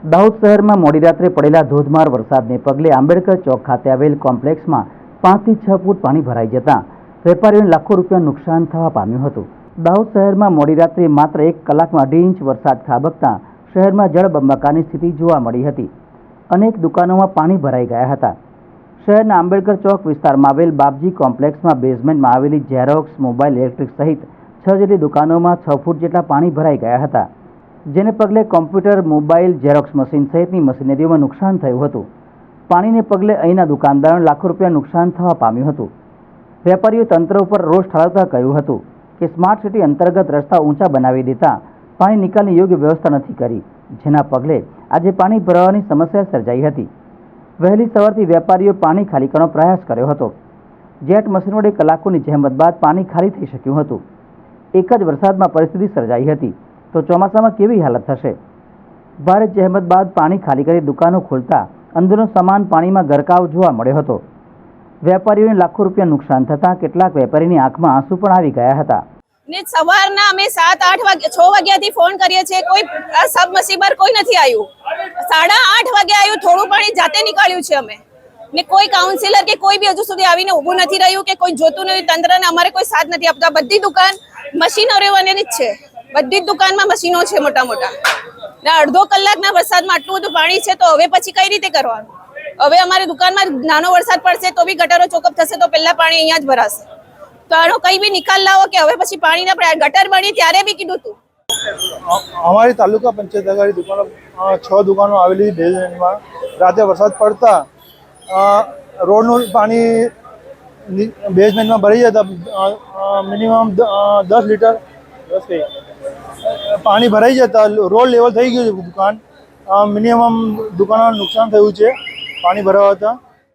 દાહોદ શહેરમાં મોડી રાત્રે પડેલા ધોધમાર વરસાદને પગલે આંબેડકર ચોક ખાતે આવેલ કોમ્પ્લેક્સમાં પાંચથી છ ફૂટ પાણી ભરાઈ જતાં વેપારીઓને લાખો રૂપિયા નુકસાન થવા પામ્યું હતું. દાહોદ શહેરમાં મોડી રાત્રે માત્ર એક કલાકમાં અઢી ઇંચ વરસાદ ખાબકતા શહેરમાં જળબંબાકારની સ્થિતિ જોવા મળી હતી. અનેક દુકાનોમાં પાણી ભરાઈ ગયા હતા. શહેરના આંબેડકર ચોક વિસ્તારમાં આવેલ બાપજી કોમ્પ્લેક્સમાં બેઝમેન્ટમાં આવેલી ઝેરોક્સ મોબાઈલ, ઇલેક્ટ્રિક સહિત છ જેટલી દુકાનોમાં છ ફૂટ જેટલા પાણી ભરાઈ ગયા હતા. જેને પગલે કોમ્પ્યુટર, મોબાઈલ, ઝેરોક્સ મશીન સહિતની મશીનરીઓમાં નુકસાન થયું હતું. પાણીને પગલે અહીંના દુકાનદારોને લાખો રૂપિયા નુકસાન થવા પામ્યું હતું. વેપારીઓ તંત્ર ઉપર રોષ ઠાલવતા કહ્યું હતું કે સ્માર્ટ સિટી અંતર્ગત રસ્તા ઊંચા બનાવી દેતા પાણી નિકાલની યોગ્ય વ્યવસ્થા નથી કરી, જેના પગલે આજે પાણી ભરાવાની સમસ્યા સર્જાઈ હતી. વહેલી સવારથી વેપારીઓ પાણી ખાલી કરવાનો પ્રયાસ કર્યો હતો. જેટ મશીન વડે કલાકોની જહેમત બાદ પાણી ખાલી થઈ શક્યું હતું. એક જ વરસાદમાં પરિસ્થિતિ સર્જાઈ હતી. તો ચોમાસામાં કેવી હાલત થશે? ભારે જહેમત બાદ પાણી ખાલી કરી દુકાનો ખોલતા અંદરનો સામાન પાણીમાં ગરકાવ જોવા મળ્યો હતો. વેપારીઓને લાખો રૂપિયા નુકસાન થતાં કેટલાક વેપારીની આંખમાં આંસુ પણ આવી ગયા હતા. ને સવારના અમે સાત, આઠ વાગે, છ વાગ્યાથી ફોન કરીએ છીએ, કોઈ સબ મસીબર કોઈ નથી આવ્યું. સાડા આઠ વાગે આવ્યું, થોડું પાણી જાતે નીકાળ્યું છે અમે. ને કોઈ કાઉન્સિલર કે કોઈ બી હજુ સુધી આવીને ઊભું નથી રહ્યું કે કોઈ જોતું નથી, તંત્રને અમારે કોઈ સાથ નથી આપતા. બધી દુકાન મશીનો રહેવાની જ છે. બધી જ દુકાનમાં મશીનો છે મોટા મોટા ને અડધો કલાકના વરસાદમાં આટલું બધું પાણી છે તો હવે પછી કઈ રીતે કરવાનું? હવે અમારી દુકાનમાં નાનો વરસાદ પડશે તો બી ગટરો ચોકઅપ થશે તો પહેલા પાણી અહીંયા જ ભરાશે. તો આનો કઈ બી નિકાલ લાવો કે હવે પછી પાણીના પડે ગટર બની ત્યારે બી કીધું તું. અ- અમારી તાલુકા પંચાયત આગળ દુકાનો છ દુકાનો આવેલી બેઝમેન્ટમાં રાતે વરસાદ પડતા રોડનું પાણી ની- બેઝમેન્ટમાં ભરાઈ જતા મિનિમમ દસ લીટર. દસ પાણી ભરાઈ જતા રોડ લેવલ થઈ ગયું છે દુકાન. મિનિમમ દુકાનોને નુકસાન થયું છે પાણી ભરાવા હતા